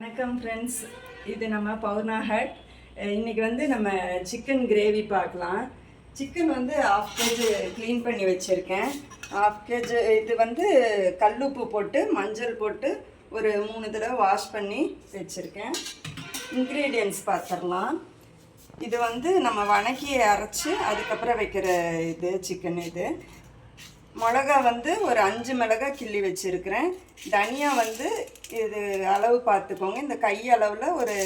வணக்கம் ஃப்ரெண்ட்ஸ் இது நம்ம பவுர்ணா ஹட். இன்றைக்கி இன்னைக்கு வந்து நம்ம சிக்கன் கிரேவி பார்க்கலாம். சிக்கன் வந்து ஆஃப் கேஜ் க்ளீன் பண்ணி வச்சுருக்கேன். ஆஃப் கேஜ் இது வந்து கல்லுப்பு போட்டு மஞ்சள் போட்டு ஒரு மூணு தடவை வாஷ் பண்ணி வச்சுருக்கேன். இன்க்ரீடியன்ஸ் பார்த்துடலாம் இது வந்து நம்ம வணக்கி அரைச்சி அதுக்கப்புறம் வைக்கிற இது சிக்கன் இது. மிளகா வந்து ஒரு அஞ்சு மிளகா கிள்ளி வச்சுருக்கிறேன். தனியா வந்து இது அளவு பார்த்துக்கோங்க. இந்த கை அளவில் ஒரு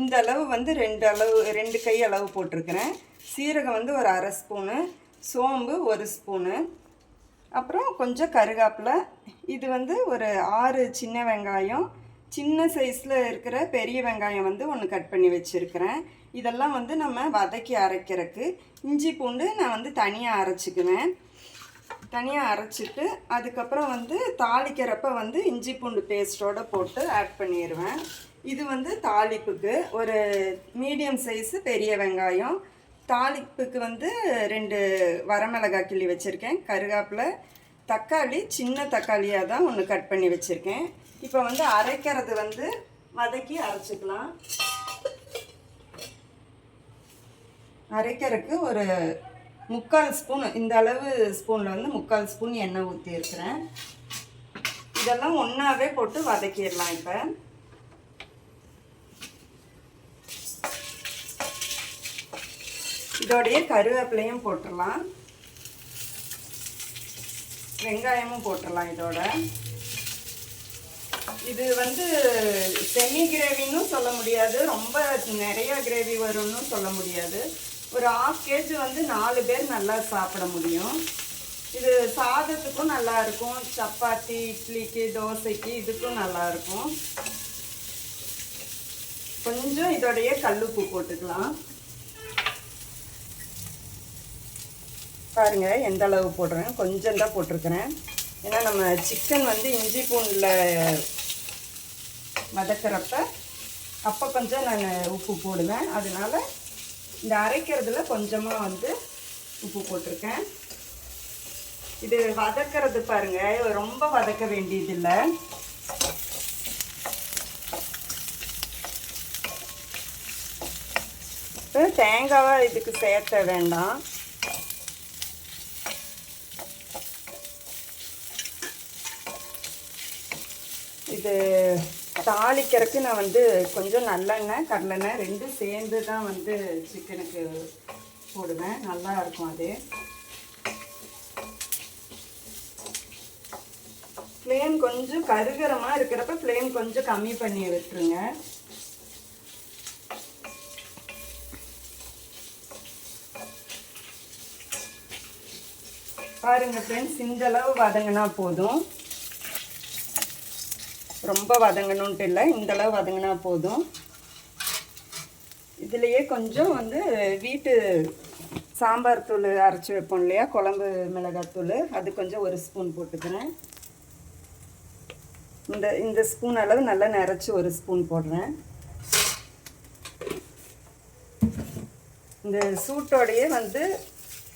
இந்த அளவு வந்து ரெண்டு அளவு ரெண்டு கை அளவு போட்டிருக்கிறேன். சீரகம் வந்து ஒரு அரை ஸ்பூனு சோம்பு ஒரு ஸ்பூனு. அப்புறம் கொஞ்சம் கருகாப்பில். இது வந்து ஒரு ஆறு சின்ன வெங்காயம். சின்ன சைஸில் இருக்கிற பெரிய வெங்காயம் வந்து ஒன்று கட் பண்ணி வச்சுருக்கிறேன். இதெல்லாம் வந்து நம்ம வதக்கி அரைக்கிறதுக்கு. இஞ்சி பூண்டு நான் வந்து தனியாக அரைச்சிக்குவேன். தனியாக அரைச்சிட்டு அதுக்கப்புறம் வந்து தாளிக்கிறப்ப வந்து இஞ்சி பூண்டு பேஸ்ட்டோடு போட்டு ஆட் பண்ணிடுவேன் இது வந்து தாளிப்புக்கு. ஒரு மீடியம் சைஸு பெரிய வெங்காயம். தாளிப்புக்கு வந்து ரெண்டு வரமிளகாய் கிள்ளி வச்சுருக்கேன். கருகாப்பில் தக்காளி சின்ன தக்காளியாக தான் ஒன்று கட் பண்ணி வச்சுருக்கேன். இப்போ வந்து அரைக்கிறது வந்து வதக்கி அரைச்சிக்கலாம். அரைக்கிறதுக்கு ஒரு முக்கால் ஸ்பூன் இந்த அளவு ஸ்பூனில் வந்து முக்கால் ஸ்பூன் எண்ணெய் ஊற்றி இருக்கிறேன். இதெல்லாம் ஒன்றாவே போட்டு வதக்கிடலாம் இப்போ. இதோடைய கருவேப்பிலையும் போட்டுடலாம். வெங்காயமும் போட்டுடலாம் இதோட. இது வந்து செமி கிரேவின்னு சொல்ல முடியாது. ரொம்ப நிறைய கிரேவி வரும்னு சொல்ல முடியாது. ஒரு ஆஃப் கேஜி வந்து நாலு பேர் நல்லா சாப்பிட முடியும். இது சாதத்துக்கும் நல்லாயிருக்கும் சப்பாத்தி இட்லிக்கு தோசைக்கு இதுக்கும் நல்லாயிருக்கும் கொஞ்சம் இதோடைய கல்லுப்பு போட்டுக்கலாம். பாருங்க எந்த அளவு போடுறேன்? கொஞ்சம் தான் போட்டிருக்கிறேன். ஏன்னா நம்ம சிக்கன் வந்து இஞ்சி பூண்டில் வதக்கிறப்ப அப்போ கொஞ்சம் நான் உப்பு போடுவேன். அதனால இந்த அரைக்கிறதுல கொஞ்சமாக வந்து உப்பு போட்டிருக்கேன். இது வதக்கிறது பாருங்கள் ரொம்ப வதக்க வேண்டியதில்லை. தேங்காவை இதுக்கு சேர்த்த வேண்டாம். இது தாளிக்கிறதுக்கு நான் வந்து கொஞ்சம் நல்லெண்ணெய் கடலெண்ணெய் ரெண்டும் சேர்ந்து தான் வந்து சிக்கனுக்கு போடுவேன். நல்லா இருக்கும் அது. ஃப்ளேம் கொஞ்சம் கருகரமாக இருக்கிறப்ப ஃப்ளேம் கொஞ்சம் கம்மி பண்ணி விட்டுருங்க. பாருங்கள் ஃப்ரெண்ட்ஸ் இந்தளவு வதங்கினா போதும். ரொம்ப வதங்கணுன்ட்டு இல்லை. இந்த அளவு வதங்கினா போதும். இதுலேயே கொஞ்சம் வந்து வீட்டு சாம்பார் தூள் அரைச்சி வைப்போம் இல்லையா? குழம்பு மிளகாத்தூள் அது கொஞ்சம் ஒரு ஸ்பூன் போட்டுக்கிறேன். இந்த இந்த ஸ்பூன் அளவு நல்லா நிறச்சி ஒரு ஸ்பூன் போடுறேன். இந்த சூட்டோடையே வந்து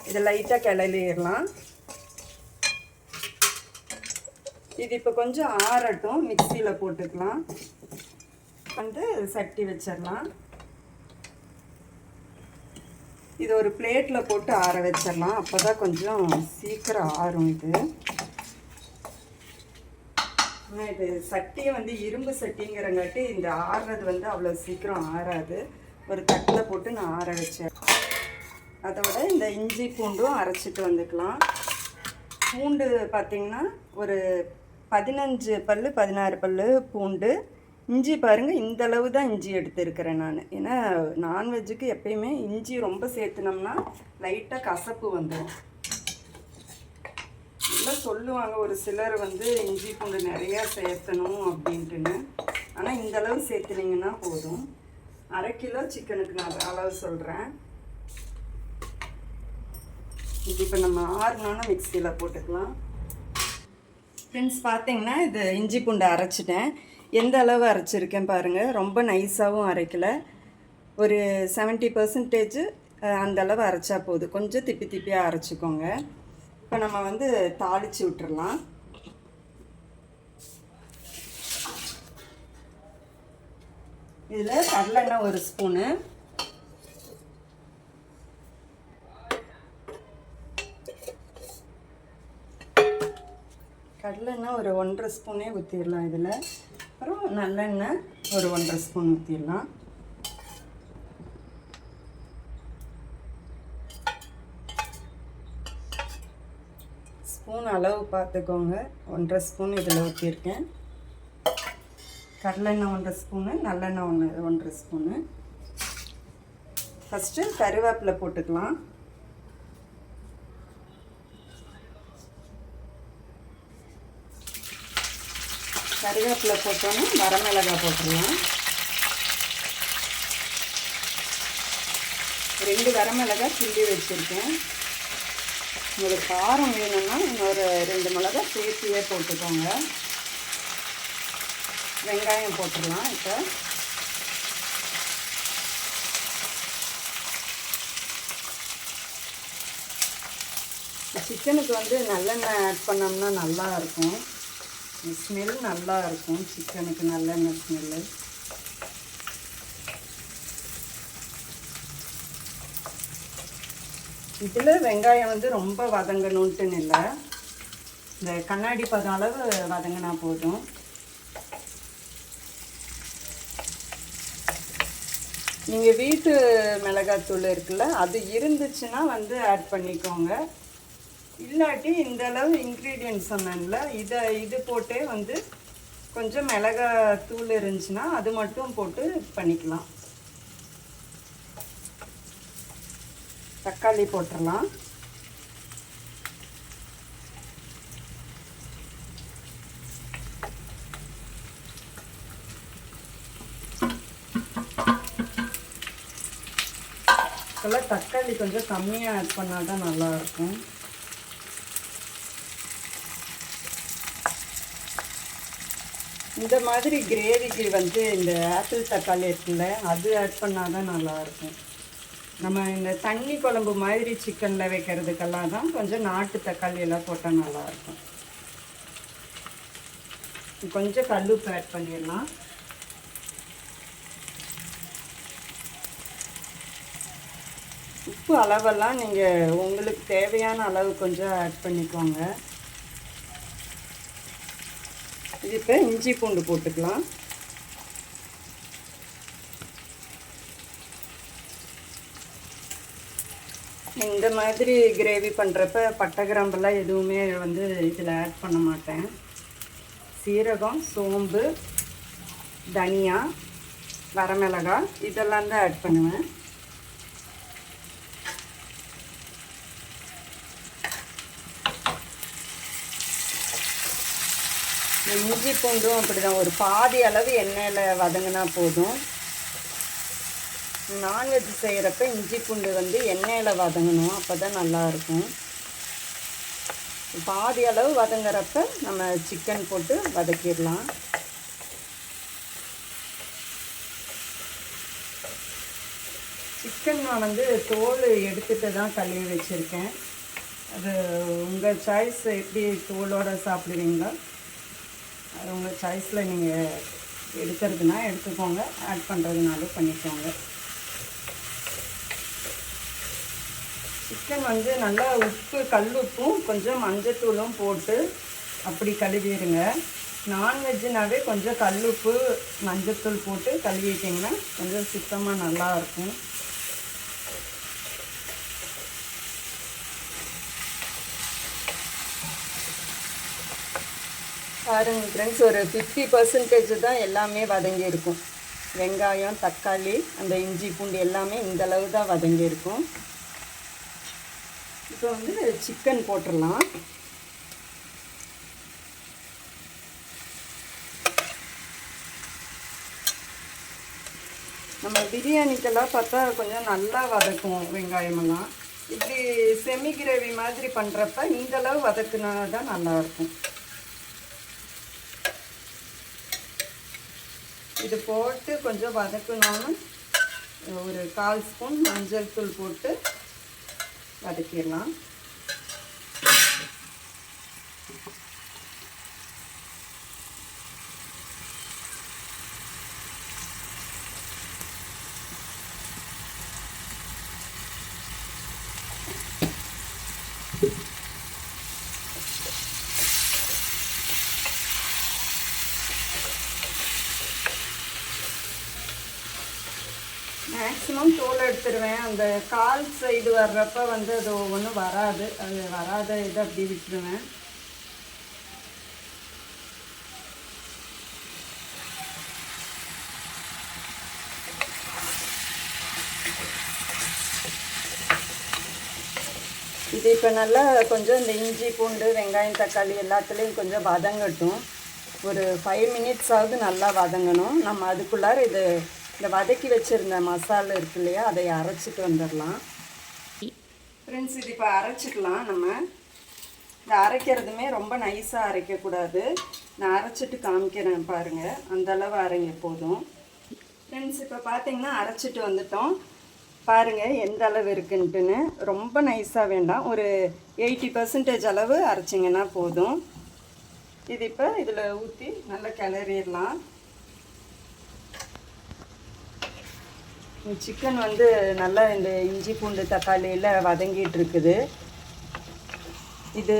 இதை லைட்டாக கிளறிடலாம். இது இப்போ கொஞ்சம் ஆறட்டும் மிக்சியில் போட்டுக்கலாம். வந்து சட்டி வச்சிடலாம். இது ஒரு பிளேட்டில் போட்டு ஆற வச்சிடலாம். அப்போ தான் கொஞ்சம் சீக்கிரம் ஆறும் இது. ஆனால் இது சட்டியை வந்து இரும்பு சட்டிங்கிறங்காட்டி இந்த ஆறுறது வந்து அவ்வளோ சீக்கிரம் ஆறாது. ஒரு தட்டில் போட்டு நான் ஆற வச்சேன் அதோட இந்த இஞ்சி பூண்டும் அரைச்சிட்டு வந்துக்கலாம். பூண்டு பார்த்திங்கன்னா ஒரு பதினஞ்சு பல் பதினாறு பல் பூண்டு. இஞ்சி பாருங்கள் இந்த அளவு தான் இஞ்சி எடுத்துருக்கிறேன் நான். ஏன்னா நான்வெஜ்ஜுக்கு எப்பயுமே இஞ்சி ரொம்ப சேர்த்துனோம்னா லைட்டாக கசப்பு வந்துடும் நல்லா சொல்லுவாங்க ஒரு சிலர் வந்து இஞ்சி பூண்டு நிறையா சேர்த்தணும் அப்படின்ட்டுன்னு. ஆனால் இந்த அளவு சேர்த்துனீங்கன்னா போதும். அரை கிலோ சிக்கனுக்கு நான் அளவு சொல்கிறேன் இது இப்போ நம்ம ஆறுனோன்னா மிக்சியில் போட்டுக்கலாம். ஃப்ரெண்ட்ஸ் பார்த்தீங்கன்னா இது இஞ்சி பூண்டு அரைச்சிட்டேன். எந்த அளவு அரைச்சிருக்கேன் பாருங்கள் ரொம்ப நைஸாகவும் அரைக்கலை. ஒரு செவன்ட்டி பர்சன்டேஜ் அந்த அளவு அரைச்சா போதும். கொஞ்சம் திப்பி திப்பியாக அரைச்சிக்கோங்க. இப்போ நம்ம வந்து தாளித்து விட்டுறலாம். இதில் கடலெண்ணெய் ஒரு ஸ்பூனு. கடலெண்ணெய் ஒரு ஒன்றரை ஸ்பூனே ஊற்றிடலாம் இதில். அப்புறம் நல்லெண்ணெய் ஒரு ஒன்றரை ஸ்பூன் ஊற்றிடலாம் ஸ்பூன் அளவு பார்த்துக்கோங்க. ஒன்றரை ஸ்பூன் இதில் ஊற்றிருக்கேன் கடலெண்ணெய் ஒன்றரை ஸ்பூனு நல்லெண்ணெய் ஒன்று ஒன்றரை ஸ்பூனு. ஃபஸ்ட்டு கருவேப்பிலை போட்டுக்கலாம். கருவேப்பிலை போட்டோன்னா வரமிளகாய் போட்டுடலாம். ரெண்டு வரமிளகாய் கிண்டி வச்சுருக்கேன். உங்களுக்கு காரம் வேணும்னா இன்னொரு ரெண்டு மிளகா சேர்த்தியே போட்டுக்கோங்க. வெங்காயம் போட்டுடலாம் இப்போ. சிக்கனுக்கு வந்து நல்லெண்ணெய் ஆட் பண்ணோம்னா நல்லா இருக்கும். ஸ்மெல் நல்லா இருக்கும். சிக்கனுக்கு நல்லெண்ணெய் ஸ்மெல்லு இதில் வெங்காயம் வந்து ரொம்ப வதங்கணுன்ட்டுன்னு இல்லை இந்த கண்ணாடி பதம் அளவு வதங்கினா போதும். நீங்கள் வீட்டு மிளகாத்தூள் இருக்குல்ல அது இருந்துச்சுன்னா வந்து ஆட் பண்ணிக்கோங்க. இல்லாட்டி இந்த அளவு இன்க்ரீடியன்ட் சொன்னேன்ல இதை இது போட்டே வந்து கொஞ்சம் மிளகாய் தூள் இருந்துச்சுன்னா அது மட்டும் போட்டு பண்ணிக்கலாம். தக்காளி போட்டுடலாம். இப்போல்லாம் தக்காளி கொஞ்சம் கம்மியாக ஆட் பண்ணால் தான் நல்லாயிருக்கும் இந்த மாதிரி கிரேவிக்கு வந்து இந்த ஆப்பிள் தக்காளி இருக்குல்ல அது ஆட் பண்ணால் தான் நல்லாயிருக்கும். நம்ம இந்த தண்ணி குழம்பு மாதிரி சிக்கனில் வைக்கிறதுக்கெல்லாம் தான் கொஞ்சம் நாட்டு தக்காளி எல்லாம் போட்டால் நல்லாயிருக்கும். கொஞ்சம் கல்லுப்பு ஆட் பண்ணிடலாம். உப்பு அளவெல்லாம் நீங்கள் உங்களுக்கு தேவையான அளவு கொஞ்சம் ஆட் பண்ணிக்கோங்க. இது இப்போ இஞ்சி பூண்டு போட்டுக்கலாம். இந்த மாதிரி கிரேவி பண்ணுறப்ப பட்டை கிராம்பெல்லாம் எதுவுமே வந்து இதில் ஆட் பண்ண மாட்டேன். சீரகம் சோம்பு தனியா வரமிளகாய் இதெல்லாம் தான் ஆட் பண்ணுவேன். இந்த இஞ்சி பூண்டும் அப்படிதான். ஒரு பாதி அளவு எண்ணெயில் வதங்கினா போதும். நான்வெஜ் செய்கிறப்ப இஞ்சி பூண்டு வந்து எண்ணெயில் வதங்கணும். அப்போ தான் நல்லாயிருக்கும் பாதி அளவு வதங்குறப்ப நம்ம சிக்கன் போட்டு வதக்கிடலாம். சிக்கன் நான் வந்து தோல் எடுத்துகிட்டு தான் கழுவி வச்சுருக்கேன். அது உங்கள் சாய்ஸ் எப்படி தோலோடு சாப்பிடுவீங்களோ அது உங்கள் சாய்ஸில் நீங்கள் எடுக்கிறதுனா எடுத்துக்கோங்க. ஆட் பண்ணுறதுனாலும் பண்ணிக்கோங்க. சிக்கன் வந்து நல்லா உப்பு கல் உப்பும் கொஞ்சம் மஞ்சத்தூளும் போட்டு அப்படி கழுவிடுங்க. நான்வெஜ்ஜுனாவே கொஞ்சம் கல் உப்பு மஞ்சத்தூள் போட்டு கழுவிட்டிங்கன்னா கொஞ்சம் சுத்தமாக நல்லாயிருக்கும் பாருங்கள் ஃப்ரெண்ட்ஸ் ஒரு ஃபிஃப்டி பர்சன்டேஜ் தான் எல்லாமே வதங்கி இருக்கும் வெங்காயம் தக்காளி அந்த இஞ்சி பூண்டு எல்லாமே இந்த அளவு தான் வதங்கி இருக்கும் இப்போ வந்து சிக்கன் போட்டுடலாம். நம்ம பிரியாணிக்கெல்லாம் பார்த்தா கொஞ்சம் நல்லா வதக்கும் வெங்காயமெல்லாம். இப்படி செமி கிரேவி மாதிரி பண்ணுறப்ப இந்தளவு வதக்குனா தான் நல்லாயிருக்கும் இது போட்டு கொஞ்சம் வதக்கணும்னு ஒரு கால் ஸ்பூன் மஞ்சள் தூள் போட்டு வதக்கிடலாம். மேக்ஸிமம் தோல் எடுத்துருவேன். அந்த கால் சைடு வர்றப்ப வந்து அது ஒன்றும் வராது. அது வராத இதை அப்படி விட்டுருவேன். இது இப்போ நல்லா கொஞ்சம் இந்த இஞ்சி பூண்டு வெங்காயம் தக்காளி எல்லாத்துலேயும் கொஞ்சம் வதங்கட்டும். ஒரு ஃபைவ் மினிட்ஸாவது நல்லா வதங்கணும். நம்ம அதுக்குள்ளார இது இந்த வதக்கி வச்சுருந்த மசாலா இருக்கு இல்லையா அதை அரைச்சிட்டு வந்துடலாம். ஃப்ரெண்ட்ஸ் இது இப்போ அரைச்சிக்கலாம் நம்ம. இந்த அரைக்கிறதுமே ரொம்ப நைஸாக அரைக்கக்கூடாது. நான் அரைச்சிட்டு காமிக்கிறேன் பாருங்கள் அந்த அளவு அரைங்க போதும். ஃப்ரெண்ட்ஸ் இப்போ பார்த்தீங்கன்னா அரைச்சிட்டு வந்துட்டோம். பாருங்கள் எந்த அளவு இருக்குன்ட்டுன்னு. ரொம்ப நைஸாக வேண்டாம். ஒரு எயிட்டி பர்சன்டேஜ் அளவு அரைச்சிங்கன்னா போதும். இது இப்போ இதில் ஊற்றி நல்லா கிளறிடலாம். சிக்கன் வந்து நல்லா இந்த இஞ்சி பூண்டு தக்காளியில் வதங்கிட்டு இருக்குது. இது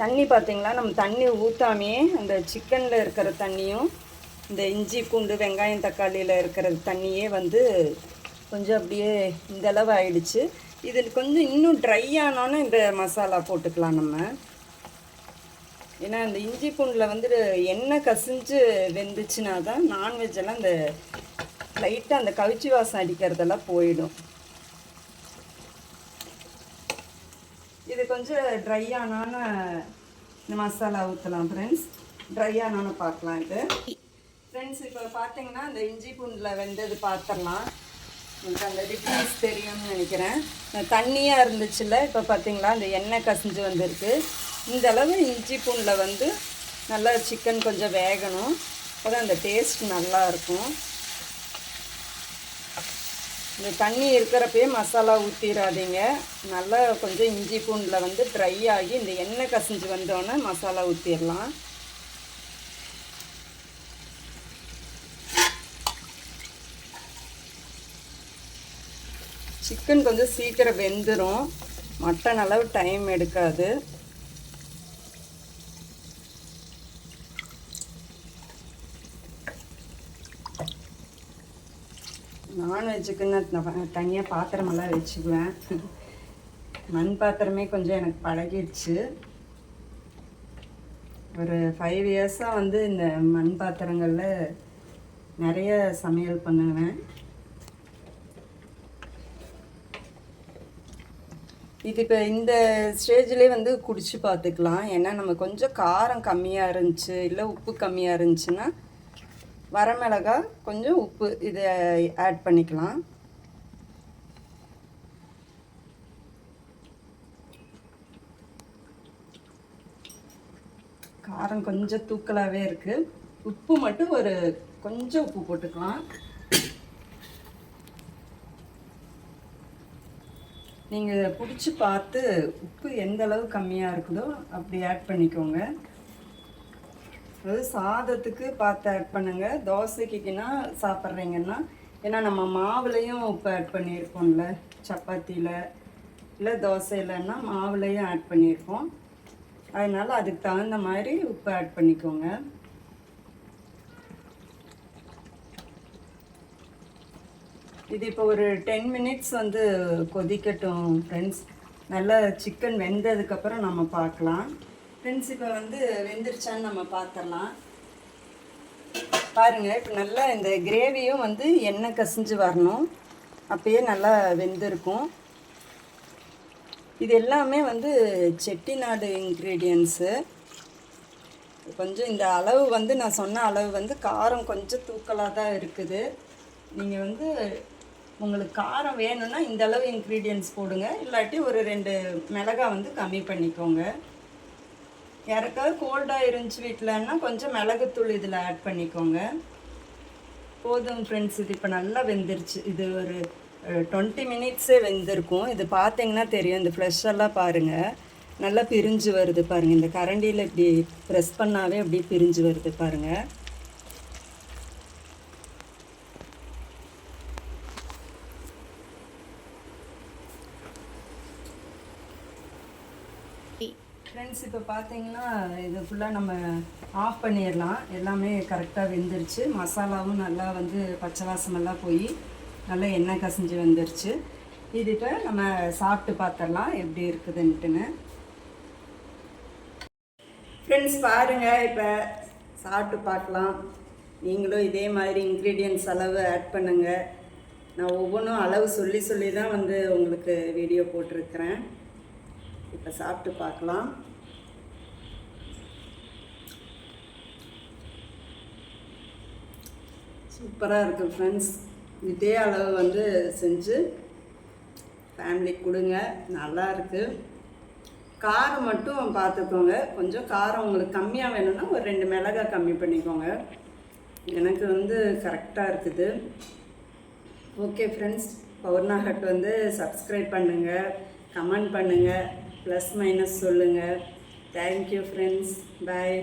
தண்ணி பார்த்திங்களா நம்ம தண்ணி ஊற்றாமையே அந்த சிக்கனில் இருக்கிற தண்ணியும் இந்த இஞ்சி பூண்டு வெங்காயம் தக்காளியில் இருக்கிற தண்ணியே வந்து கொஞ்சம் அப்படியே இந்த அளவு ஆயிடுச்சு. இது கொஞ்சம் இன்னும் ட்ரை ஆனோன்னு இந்த மசாலா போட்டுக்கலாம் நம்ம. ஏன்னா இந்த இஞ்சி பூண்டில் வந்து எண்ணெய் கசிஞ்சு வெந்துச்சுன்னா தான் நான்வெஜ் எல்லாம் இந்த லைட்டாக அந்த கவிச்சி வாசம் அடிக்கிறதெல்லாம் போயிடும். இது கொஞ்சம் ட்ரை ஆனான இந்த மசாலா ஊற்றலாம் ஃப்ரெண்ட்ஸ் ட்ரை ஆனான்னு பார்க்கலாம் இது. ஃப்ரெண்ட்ஸ் இப்போ பார்த்தீங்கன்னா அந்த இஞ்சி பூண்டில் வெந்தது பார்த்துடலாம். உங்களுக்கு அந்த டிஃப்ரென்ஸ் தெரியும்னு நினைக்கிறேன். தண்ணியாக இருந்துச்சுல்ல இப்போ பார்த்தீங்களா அந்த எண்ணெய் கசிஞ்சு வந்திருக்கு. இந்த அளவு இஞ்சி பூண்டில் வந்து நல்லா சிக்கன் கொஞ்சம் வேகணும். அப்போ அந்த டேஸ்ட் நல்லா இருக்கும். இந்த தண்ணி இருக்கிறப்பயே மசாலா ஊற்றிடாதீங்க நல்லா கொஞ்சம் இஞ்சி பூண்டில் வந்து ட்ரை ஆகி இந்த எண்ணெய் கசிஞ்சு வந்தோடனே மசாலா ஊற்றிடலாம் சிக்கன் கொஞ்சம் சீக்கிரம் வெந்துடும் மட்டன் அளவு டைம் எடுக்காது. நான்வெஜ்ஜுக்குன்னு நான் தனியாக பாத்திரமெல்லாம் வச்சுக்குவேன். மண் பாத்திரமே கொஞ்சம் எனக்கு பழகிடுச்சு. ஒரு ஃபைவ் இயர்ஸாக வந்து இந்த மண் பாத்திரங்களில் நிறைய சமையல் பண்ணுவேன். இது இப்போ இந்த ஸ்டேஜ்லேயே வந்து குடிச்சு பார்த்துக்கலாம் ஏன்னா நம்ம கொஞ்சம் காரம் கம்மியாக இருந்துச்சு இல்லை உப்பு கம்மியாக இருந்துச்சுன்னா வரமிளகா கொஞ்சம் உப்பு இதை ஆட் பண்ணிக்கலாம். காரம் கொஞ்சம் தூக்கலாகவே இருக்குது உப்பு மட்டும் ஒரு கொஞ்சம் உப்பு போட்டுக்கலாம். நீங்கள் பிடிச்சி பார்த்து உப்பு எந்த அளவு கம்மியாக இருக்குதோ அப்படி ஆட் பண்ணிக்கோங்க. அதாவது சாதத்துக்கு பார்த்து ஆட் பண்ணுங்கள் தோசைக்குன்னா சாப்பிட்றீங்கன்னா ஏன்னா நம்ம மாவுலேயும் உப்பு ஆட் பண்ணியிருக்கோம்ல சப்பாத்தியில் இல்லை தோசையிலன்னா மாவுலேயும் ஆட் பண்ணியிருக்கோம் அதனால் அதுக்கு தகுந்த மாதிரி உப்பு ஆட் பண்ணிக்கோங்க. இது இப்போ ஒரு டென் மினிட்ஸ் வந்து கொதிக்கட்டும் ஃப்ரெண்ட்ஸ் நல்லா சிக்கன் வெந்ததுக்கப்புறம் நம்ம பார்க்கலாம். ஃப்ரெண்ட்ஸ் இப்போ வந்து வெந்துருச்சான்னு நம்ம பார்த்துடலாம் பாருங்கள் இப்போ நல்லா இந்த கிரேவியும் வந்து எண்ணெய் கசிஞ்சு வரணும். அப்பயே நல்லா வெந்திருக்கும். இது எல்லாமே வந்து செட்டிநாடு இன்க்ரீடியன்ஸு கொஞ்சம் இந்த அளவு வந்து நான் சொன்ன அளவு வந்து காரம் கொஞ்சம் தூக்கலாக தான் இருக்குது. நீங்கள் வந்து உங்களுக்கு காரம் வேணும்னா இந்த அளவு இன்க்ரீடியன்ஸ் போடுங்க. இல்லாட்டி ஒரு ரெண்டு மிளகா வந்து கம்மி பண்ணிக்கோங்க. யாருக்காவது கோல்டாக இருந்துச்சு வீட்டிலன்னா கொஞ்சம் மிளகுத்தூள் இதில் ஆட் பண்ணிக்கோங்க. போதும் ஃப்ரெண்ட்ஸ் இது இப்போ நல்லா வெந்துருச்சு. இது ஒரு டுவெண்ட்டி மினிட்ஸே வெந்திருக்கும். இது பார்த்தீங்கன்னா தெரியும். இந்த ஃப்ரெஷ்ஷெல்லாம் பாருங்கள் நல்லா பிரிஞ்சு வருது பாருங்கள் இந்த கரண்டியில் இப்படி ப்ரெஸ் பண்ணாவே அப்படியே பிரிஞ்சு வருது பாருங்கள் ஃப்ரெண்ட்ஸ் இப்போ பார்த்தீங்கன்னா இது ஃபுல்லாக நம்ம ஆஃப் பண்ணிடலாம். எல்லாமே கரெக்டாக வெந்துருச்சு. மசாலாவும் நல்லா வந்து பச்சை வாசமெல்லாம் போய் நல்லா எண்ணெய் கசிஞ்சு வந்துருச்சு. இது இப்போ நம்ம சாப்பிட்டு பார்த்துடலாம் எப்படி இருக்குதுன்ட்டுன்னு. ஃப்ரெண்ட்ஸ் பாருங்கள் இப்போ சாப்பிட்டு பார்க்கலாம். நீங்களும் இதே மாதிரி இன்க்ரீடியன்ஸ் அளவு ஆட் பண்ணுங்கள் நான் ஒவ்வொன்றும் அளவு சொல்லி சொல்லி தான் வந்து உங்களுக்கு வீடியோ போட்டிருக்கிறேன். இப்போ சாப்பிட்டு பார்க்கலாம். சூப்பராக இருக்குது ஃப்ரெண்ட்ஸ் இதே அளவு வந்து செஞ்சு ஃபேமிலிக்கு கொடுங்க. நல்லா இருக்குது காரம் மட்டும் பார்த்துக்கோங்க கொஞ்சம் காரம் உங்களுக்கு கம்மியாக வேணும்னா ஒரு ரெண்டு மிளகாய் கம்மி பண்ணிக்கோங்க. எனக்கு வந்து கரெக்டாக இருக்குது. ஓகே ஃப்ரெண்ட்ஸ் பவுர்ணா ஹட் வந்து சப்ஸ்கிரைப் பண்ணுங்கள் கமெண்ட் பண்ணுங்கள் ப்ளஸ் மைனஸ் சொல்லுங்கள் தேங்க்யூ ஃப்ரெண்ட்ஸ் பாய்